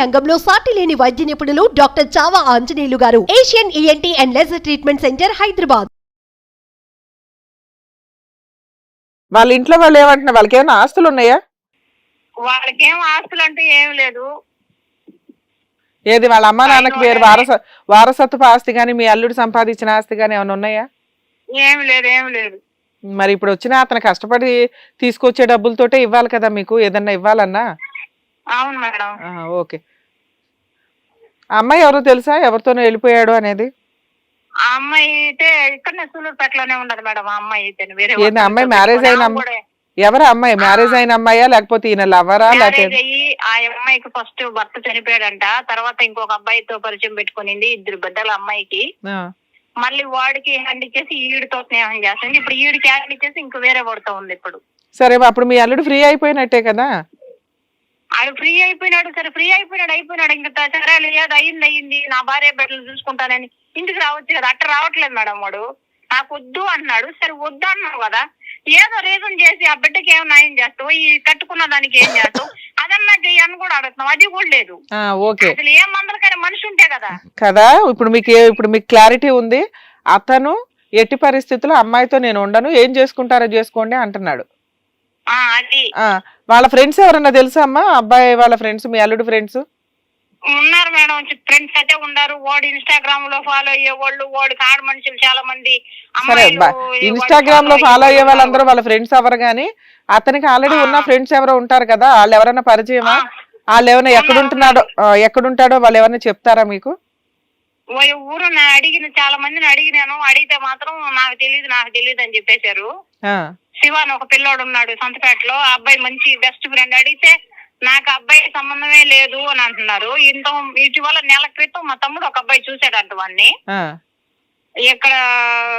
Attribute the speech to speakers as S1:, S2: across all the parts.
S1: రంగంలో సాటి లేని వైద్య నిపుణులు doctor Chava Anjaneyulu garu. Asian ENT and laser treatment centre Hyderabad.
S2: వాళ్ళ ఇంట్లో వాళ్ళు ఏమంటున్నారు? వాళ్ళకి ఏమైనా ఆస్తులు ఉన్నాయా?
S3: వాళ్ళకేం ఆస్తులు అంటే ఏం లేదు.
S2: ఏది వాళ్ళ అమ్మా నాన్నకి వేరు వారస వారసత్వపు ఆస్తి కానీ మీ అల్లుడు సంపాదించిన ఆస్తి కానీ ఏమైనా ఉన్నాయా?
S3: ఏం లేదు ఏం లేదు.
S2: మరి ఇప్పుడు వచ్చిన అతను కష్టపడి తీసుకొచ్చే డబ్బులతోటే ఇవ్వాలి కదా మీకు? ఏదన్నా ఇవ్వాలన్నా?
S3: అవును మేడం.
S2: ఓకే. అమ్మాయి ఎవరో తెలుసా? ఎవరితోనో వెళ్ళిపోయాడు అనేది?
S3: ఆ అమ్మాయి అయితే ఇక్కడనే సూలూరుపేటలోనే ఉన్నది మేడం ఆ అమ్మాయి అయితే వేరే
S2: ఏంది అమ్మాయి
S3: పెట్టుకొని
S2: అయిన అమ్మాయి? ఎవరు అమ్మాయి? మ్యారేజ్ అయిన అమ్మాయా? లేకపోతే ఈయన లవరా
S3: మ్యారేజ్
S2: లేకపోతే
S3: అయ్యి ఆ అమ్మాయికి ఫస్ట్ భర్త చనిపోయాడంట. తర్వాత ఇంకొక అబ్బాయితో పరిచయం పెట్టుకునింది ఇద్దరు బిడ్డల అమ్మాయికి.
S2: ఆ,
S3: మళ్ళీ వాడికి హ్యాండ్ ఇచ్చేసి ఈడితో స్నేహం చేస్తుంది. ఇప్పుడు ఈడికి హ్యాండ్ ఇచ్చేసి ఇంకో వేరే వాడితో ఉంది ఇప్పుడు.
S2: సరే అప్పుడు మీ అల్లుడు ఫ్రీ అయిపోయినట్టే కదా?
S3: ఆడు ఫ్రీ అయిపోయినాడు సరే ఫ్రీ అయిపోయినాడు అయిపోయినాడు. ఇంకా సరే లేదు అయింది అయింది. నా భార్య బిడ్డలు చూసుకుంటానని ఇంటికి రావచ్చు కదా అట్ట రావట్లేదు మేడం వాడు. నాకు వద్దు అన్నాడు. సరే వద్దు అన్నావు కదా. ఏదో రీజన్ చేసి ఆ బిడ్డకి ఏం న్యాయం చేస్తావు? ఈ కట్టుకున్న దానికి ఏం చేస్తావు? అదన్నా చెయ్యని కూడా అడుగుతున్నావు. అది కూడా లేదు.
S2: ఓకే.
S3: అసలు ఏ మందలకైనా మనిషి ఉంటే కదా.
S2: కదా ఇప్పుడు మీకు ఇప్పుడు మీకు క్లారిటీ ఉంది. అతను ఎట్టి పరిస్థితుల్లో అమ్మాయితో నేను ఉండను. ఏం చేసుకుంటారో చేసుకోండి అంటున్నాడు.
S3: ఆ అది.
S2: వాళ్ళ ఫ్రెండ్స్ ఎవరన్నా తెలుసా అమ్మా? అబ్బాయి వాళ్ళ ఫ్రెండ్స్ మీ అల్లుడు ఫ్రెండ్స్
S3: ఉన్నారు మేడం. ఫ్రెండ్స్ అయితే ఉన్నారు. వాడు ఇన్స్టాగ్రామ్లో ఫాలో అయ్యే వాళ్ళు వాడు కాడ మనుషులు చాలా మంది
S2: సరే ఇన్స్టాగ్రామ్లో ఫాలో అయ్యే
S3: వాళ్ళు
S2: వాళ్ళందరూ వాళ్ళ ఫ్రెండ్స్ ఎవరు గానీ అతనికి ఆల్రెడీ ఉన్న. ఫ్రెండ్స్ ఎవరో ఉంటారు కదా వాళ్ళు ఎవరైనా పరిచయమా. వాళ్ళు ఏమైనా ఎక్కడుంటున్నాడో ఎక్కడుంటాడో వాళ్ళు ఎవరైనా చెప్తారా మీకు?
S3: ఊరు నా అడిగిన చాలా మందిని అడిగినాను. అడిగితే మాత్రం నాకు తెలియదు నాకు తెలియదు అని చెప్పేశారు.
S2: ఆ,
S3: శివ అని ఒక పిల్లోడు ఉన్నాడు సంతపేటలో. ఆ అబ్బాయి మంచి బెస్ట్ ఫ్రెండ్ అడిగితే నాకు అబ్బాయి సంబంధమే లేదు అని అంటున్నారు. ఇంత ఇటీవల నెల క్రితం మా తమ్ముడు ఒక అబ్బాయి చూశాడంట వాడిని ఇక్కడ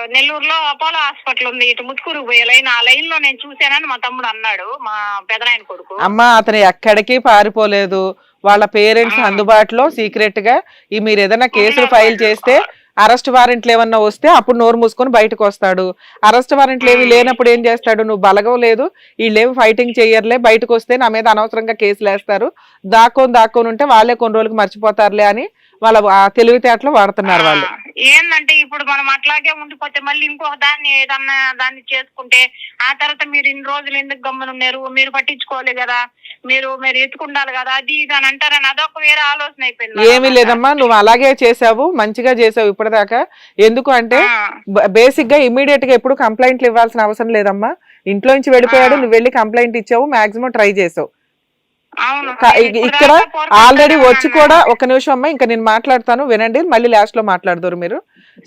S3: నెల్లూరులో అపోలో హాస్పిటల్ ఉంది. ఇటు ముత్తుకూరు పోయే లైన్. ఆ లైన్లో నేను చూశానని మా తమ్ముడు అన్నాడు మా పెదనాయన కొడుకు.
S2: అమ్మా అతను ఎక్కడికి పారిపోలేదు. వాళ్ళ పేరెంట్స్. అందుబాటులో సీక్రెట్గా ఈ మీరు ఏదైనా కేసులు ఫైల్. చేస్తే అరెస్ట్ వారెంట్లు ఏమన్నా వస్తే అప్పుడు నోరు మూసుకొని బయటకు వస్తాడు అరెస్ట్ వారెంట్లు ఏమి. లేనప్పుడు ఏం చేస్తాడు నువ్వు బలగం లేదు వీళ్ళేమి ఫైటింగ్ చెయ్యర్లే బయటకు వస్తే నా మీద అనవసరంగా కేసులు వేస్తారు దాక్కొని దాక్కొని ఉంటే వాళ్ళే కొన్ని రోజులకు మర్చిపోతారులే అని వాళ్ళ ఆ తెలివితేటలు వాడుతున్నారు వాళ్ళు.
S3: ఏందంటే ఇప్పుడు మనం అట్లాగే ఉండిపోతే మళ్ళీ ఇంకొక దాన్ని ఏదన్నా దాన్ని చేసుకుంటే ఆ తర్వాత మీరు ఇన్ని రోజులు ఎందుకు గమ్మునున్నారు? మీరు పట్టించుకోవాలి కదా. మీరు మీరు ఎత్తుకుండాలి కదా. అది ఇది అని అంటారని అదొక వేరే ఆలోచన అయిపోయింది
S2: ఏమీ. లేదమ్మా నువ్వు అలాగే చేసావు మంచిగా చేసావు ఇప్పటిదాకా. ఎందుకు అంటే బేసిక్గా ఇమీడియట్గా ఎప్పుడు కంప్లైంట్లు ఇవ్వాల్సిన అవసరం లేదమ్మా. ఇంట్లో నుంచి వెళ్ళిపోయాడు. నువ్వు వెళ్ళి కంప్లైంట్ ఇచ్చావు మాక్సిమం ట్రై చేసావు
S3: అవును
S2: కా-
S3: నేను
S2: ఇ-
S3: ఇప్పుడు
S2: ఇక్కడ ఆల్రెడీ వచ్చి. కూడా ఒక నిమిషం అమ్మా ఇంకా నేను మాట్లాడతాను వినండి మళ్ళీ లాస్ట్లో మాట్లాడతారు మీరు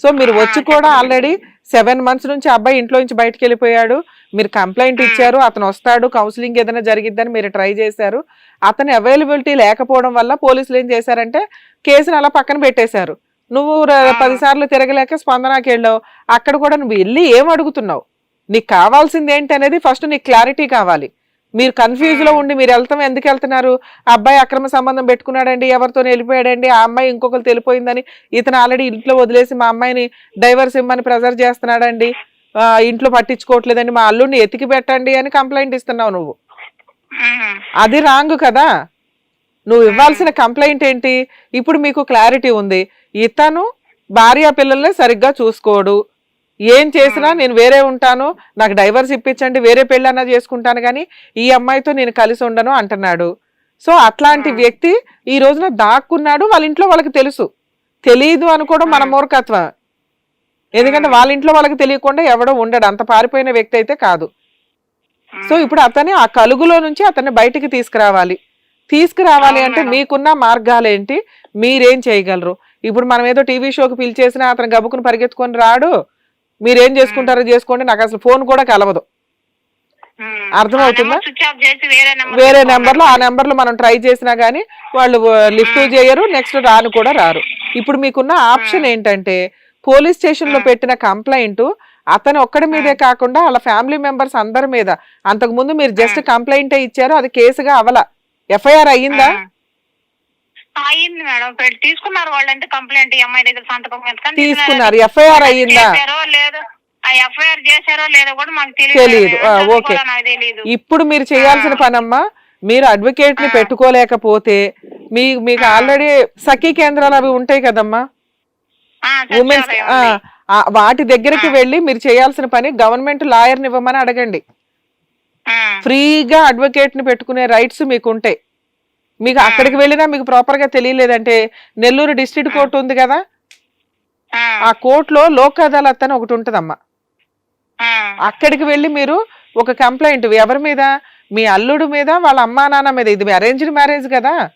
S2: సో మీరు వచ్చి కూడా. ఆల్రెడీ సెవెన్ మంత్స్ నుంచి అబ్బాయి ఇంట్లో నుంచి బయటకు వెళ్ళిపోయాడు మీరు కంప్లైంట్. ఇచ్చారు అతను వస్తాడు కౌన్సిలింగ్ ఏదైనా జరిగిద్దని మీరు ట్రై చేశారు అతని అవైలబిలిటీ లేకపోవడం వల్ల పోలీసులు ఏం చేశారంటే కేసుని అలా పక్కన పెట్టేశారు నువ్వు ర-
S3: ఆ.
S2: పది సార్లు తిరగలేక స్పందనకి వెళ్ళావు అక్కడ కూడా నువ్వు వెళ్ళి ఏం అడుగుతున్నావు నీకు కావాల్సింది ఏంటి అనేది ఫస్ట్ నీకు క్లారిటీ కావాలి మీరు కన్ఫ్యూజ్లో
S3: ఆ.
S2: ఉండి మీరు వెళ్తాం ఎందుకు వెళ్తున్నారు? ఆ అబ్బాయి అక్రమ సంబంధం పెట్టుకున్నాడండి ఎవరితో వెళ్ళిపోయాడండి ఆ అమ్మాయి ఇంకొకరు తెలిపోయిందని ఇతను ఆల్రెడీ ఇంట్లో వదిలేసి మా అమ్మాయిని డైవర్స్ ఇమ్మని ప్రెజర్ చేస్తున్నాడండి. ఇంట్లో పట్టించుకోవట్లేదండి మా అల్లుడిని ఎతికి పెట్టండి అని కంప్లైంట్ ఇస్తున్నావు నువ్వు.
S3: ఉమ్,
S2: అది రాంగ్ కదా. నువ్వు ఇవ్వాల్సిన కంప్లైంట్ ఏంటి? ఇప్పుడు మీకు క్లారిటీ ఉంది. ఇతను భార్య పిల్లల్ని సరిగ్గా చూసుకోడు. ఏం చేసినా. నేను వేరే ఉంటాను నాకు డైవర్స్ ఇప్పించండి వేరే పెళ్ళన్నా చేసుకుంటాను కానీ ఈ అమ్మాయితో నేను కలిసి ఉండను అంటున్నాడు సో అట్లాంటి. వ్యక్తి ఈ రోజున దాక్కున్నాడు వాళ్ళ ఇంట్లో వాళ్ళకి తెలుసు తెలియదు అనుకోవడం మన. మూర్ఖత్వం ఎందుకంటే. వాళ్ళ ఇంట్లో వాళ్ళకి తెలియకుండా ఎవడో ఉండడు అంత పారిపోయిన వ్యక్తి అయితే కాదు. సో ఇప్పుడు అతని ఆ కలుగులో నుంచి అతన్ని బయటికి తీసుకురావాలి తీసుకురావాలి అంటే. మీకున్న మార్గాలు ఏంటి మీరేం చేయగలరు ఇప్పుడు మనం ఏదో టీవీ షోకి పిలిచేసినా అతను గబుకుని పరిగెత్తుకొని రాడు మీరేం చేసుకుంటారో చేసుకోండి. నాకు అసలు ఫోన్ కూడా కలవదు. అర్థమవుతుందా?
S3: వేరే నెంబర్
S2: వేరే నెంబర్లో ఆ నెంబర్లో మనం ట్రై చేసినా గానీ వాళ్ళు లిఫ్ట్. చేయరు నెక్స్ట్ రాను కూడా రారు. ఇప్పుడు మీకున్న ఆప్షన్ ఏంటంటే పోలీస్ స్టేషన్లో
S3: మ్మ్.
S2: పెట్టిన కంప్లైంట్ అతను ఒక్కడి మీదే కాకుండా వాళ్ళ ఫ్యామిలీ మెంబర్స్ అందరి మీద. అంతకు ముందు మీరు జస్ట్ కంప్లైంట్ ఇచ్చారు అది కేసుగా అవల. ఎఫ్ఐఆర్ అయ్యిందా?
S3: అయింది మేడం. తీసుకున్నారు వాళ్ళంటే కంప్లైంట్ ఈ అమ్మాయి దగ్గర సంతకం
S2: తీసుకున్నారు. ఎఫ్ఐఆర్ అయ్యిందా?
S3: చేశారో లేదో ఆ ఎఫ్ఐఆర్ చేశారో లేదో కూడా మాకు. తెలియదు
S2: ఓకే.
S3: నాకు తెలియదు
S2: ఇప్పుడు మీరు చేయాల్సిన. పనమ్మా. మీరు
S3: అడ్వకేట్ని.
S2: పెట్టుకోలేకపోతే మీ మీకు ఆల్రెడీ సఖీ కేంద్రాలు అవి ఉంటాయి కదమ్మా. ఉమెన్స్ వాటి దగ్గరికి వెళ్ళి మీరు చేయాల్సిన పని గవర్నమెంట్ లాయర్ని ఇవ్వమని అడగండి. ఫ్రీగా అడ్వకేట్ని పెట్టుకునే రైట్స్ మీకు ఉంటాయి మీకు అక్కడికి వెళ్ళినా మీకు ప్రాపర్గా తెలియలేదంటే నెల్లూరు డిస్ట్రిక్ట్ కోర్టు ఉంది కదా?
S3: ఆ,
S2: కోర్టులో లోక్ అదాలత్ అని ఒకటి ఉంటదమ్మా. అక్కడికి వెళ్ళి మీరు ఒక కంప్లైంట్ ఎవరి మీద? మీ అల్లుడు మీద వాళ్ళ అమ్మా నాన్న మీద. ఇది అరేంజ్డ్ మ్యారేజ్ కదా?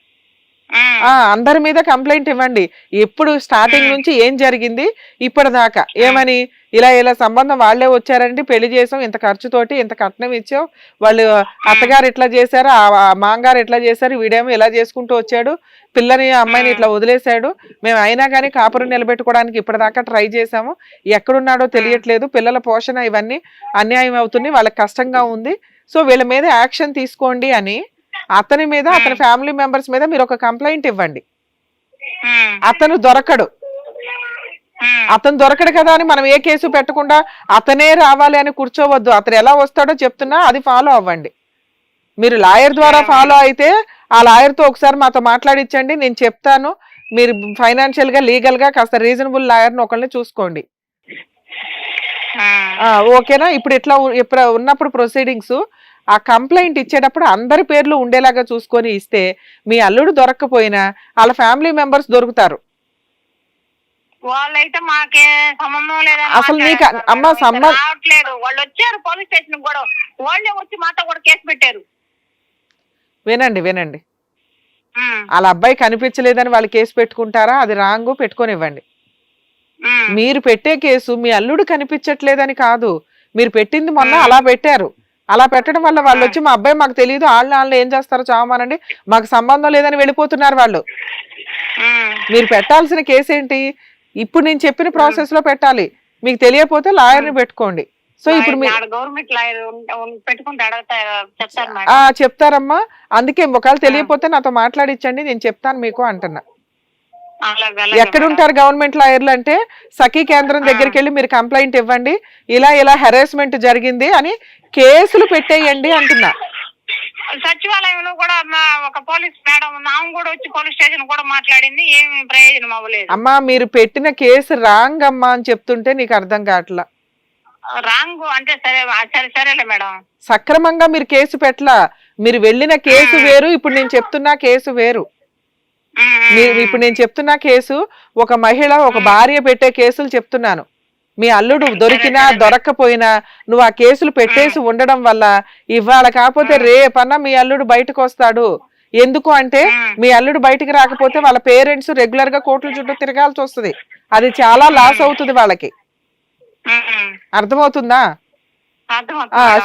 S2: అందరి మీద కంప్లైంట్ ఇవ్వండి. ఎప్పుడు స్టార్టింగ్ నుంచి ఏం జరిగింది? ఇప్పటిదాకా. ఏమని? ఇలా ఇలా సంబంధం వాళ్ళే వచ్చారండి పెళ్ళి చేసాం ఇంత ఖర్చుతోటి ఇంత కట్నం ఇచ్చాం. వాళ్ళు అత్తగారు ఇట్లా చేశారు? ఆ మాంగారు ఇట్లా చేశారు? వీడేమో ఇలా చేసుకుంటూ వచ్చాడు. పిల్లని అమ్మాయిని ఇట్లా వదిలేశాడు. మేము అయినా కానీ కాపురం నిలబెట్టుకోవడానికి ఇప్పటిదాకా ట్రై చేసాము ఎక్కడున్నాడో తెలియట్లేదు. పిల్లల పోషణ ఇవన్నీ అన్యాయం అవుతుంది వాళ్ళకి కష్టంగా ఉంది. సో వీళ్ళ మీద యాక్షన్ తీసుకోండి అని అతని మీద అతని ఫ్యామిలీ మెంబర్స్ మీద మీరు ఒక కంప్లైంట్ ఇవ్వండి. అతను దొరకడు. అతను దొరకడు కదా అని మనం ఏ కేసు పెట్టకుండా అతనే రావాలి అని కూర్చోవద్దు. అతను ఎలా వస్తాడో చెప్తున్నా అది ఫాలో అవ్వండి. మీరు లాయర్ ద్వారా ఫాలో అయితే ఆ లాయర్తో ఒకసారి మాతో మాట్లాడించండి నేను చెప్తాను. మీరు ఫైనాన్షియల్గా లీగల్గా కాస్త రీజనబుల్ లాయర్ని ఒకరిని చూసుకోండి. ఓకేనా? ఇప్పుడు ఇట్లా ఇప్పుడు ఉన్నప్పుడు ప్రొసీడింగ్స్ ఆ కంప్లైంట్ ఇచ్చేటప్పుడు అందరి పేర్లు ఉండేలాగా చూసుకొని ఇస్తే మీ అల్లుడు దొరక్కపోయినా వాళ్ళ ఫ్యామిలీ మెంబర్స్ దొరుకుతారు.
S3: వాళ్ళైతే మాకే సంబంధం లేదని
S2: అసలు నీకు అమ్మ
S3: మేడం.
S2: సంబ-
S3: ఇక్కడ రావట్లేదు. వాళ్ళు వచ్చారు పోలీస్ స్టేషన్ కూడా. వాళ్ళే వచ్చి మాతో కూడా కేసు పెట్టారు.
S2: వినండి వినండి. వాళ్ళ అబ్బాయి కనిపించలేదని వాళ్ళు కేసు పెట్టుకుంటారా? అది రాంగ్ పెట్టుకొనివ్వండి. మీరు పెట్టే కేసు మీ అల్లుడు కనిపించట్లేదని కాదు. మీరు పెట్టింది మొన్న. అలా పెట్టారు. అలా పెట్టడం వల్ల వాళ్ళు వచ్చి మా అబ్బాయి మాకు తెలియదు వాళ్ళు వాళ్ళు ఏం చేస్తారో చావమానండి మాకు సంబంధం లేదని వెళ్ళిపోతున్నారు వాళ్ళు. మీరు పెట్టాల్సిన కేసు ఏంటి? ఇప్పుడు నేను చెప్పిన ప్రాసెస్లో పెట్టాలి. మీకు తెలియకపోతే లాయర్ని పెట్టుకోండి. సో ఇప్పుడు చెప్తారమ్మా. అందుకే ఒకవేళ తెలియకపోతే నాతో మాట్లాడించండి నేను చెప్తాను మీకు అంటున్నా. ఎక్కడ. ఉంటారు గవర్నమెంట్ లాయర్లు అంటే సఖీ కేంద్రం దగ్గరికి వెళ్ళి మీరు కంప్లైంట్ ఇవ్వండి ఇలా ఇలా హెరాస్మెంట్ జరిగింది అని కేసులు పెట్టేయండి అంటున్నా.
S3: సచివాలయంలో కూడా మా ఒక పోలీస్ మేడం ఆమె కూడా వచ్చి పోలీస్ స్టేషన్ కూడా మాట్లాడింది ఏమి ప్రయోజనం అవ్వలేదు.
S2: అమ్మా మీరు పెట్టిన కేసు రాంగ్ అమ్మా అని చెప్తుంటే నీకు అర్థం కావట్లా.
S3: రాంగ్ అంటే సరే సరే సరేలే మేడం.
S2: సక్రమంగా మీరు కేసు పెట్టలా. మీరు వెళ్ళిన కేసు వేరు ఇప్పుడు నేను చెప్తున్నా కేసు వేరు. మీరు ఇప్పుడు నేను చెప్తున్న కేసు ఒక మహిళ ఒక భార్య పెట్టే కేసులు చెప్తున్నాను. మీ అల్లుడు దొరికినా దొరక్కపోయినా నువ్వు ఆ కేసులు పెట్టేసి ఉండడం వల్ల ఇవాళ కాకపోతే రేపన్నా మీ అల్లుడు బయటకు వస్తాడు. ఎందుకు అంటే మీ అల్లుడు బయటికి రాకపోతే వాళ్ళ పేరెంట్స్ రెగ్యులర్గా కోర్టుల చుట్టూ తిరగాల్సి వస్తుంది. అది చాలా లాస్ అవుతుంది వాళ్ళకి. అర్థమవుతుందా.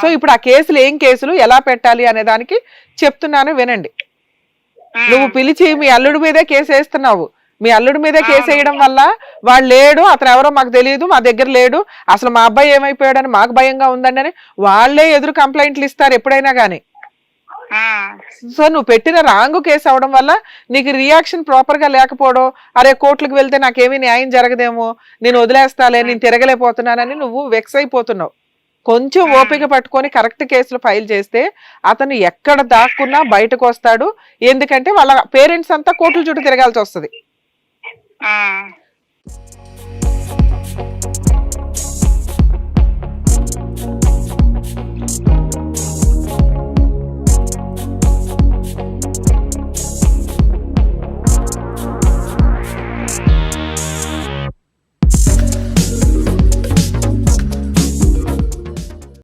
S2: సో ఇప్పుడు ఆ కేసులు ఏం కేసులు ఎలా పెట్టాలి అనే దానికి చెప్తున్నాను వినండి. నువ్వు పిలిచి మీ అల్లుడి మీదే కేసు వేస్తున్నావు మీ అల్లుడి మీదే కేసు వేయడం వల్ల వాడు లేడు అతను ఎవరో మాకు తెలియదు మా దగ్గర లేడు. అసలు మా అబ్బాయి ఏమైపోయాడని మాకు భయంగా ఉందండి అని వాళ్ళే ఎదురు కంప్లైంట్లు ఇస్తారు ఎప్పుడైనా కానీ సో నువ్వు పెట్టిన రాంగ్ కేసు అవడం వల్ల నీకు రియాక్షన్ ప్రాపర్గా లేకపోవడం అరే కోర్టులకు వెళ్తే నాకేమీ న్యాయం జరగదేమో నేను వదిలేస్తాలే నేను తిరగలేకపోతున్నానని నువ్వు వెక్స్ అయిపోతున్నావు. కొంచెం ఓపిక పట్టుకొని కరెక్ట్ కేసులు ఫైల్ చేస్తే అతను ఎక్కడ దాక్కున్నా బయటకు వస్తాడు. ఎందుకంటే వాళ్ళ పేరెంట్స్ అంతా కోర్టుల చుట్టూ తిరగాల్సి వస్తుంది.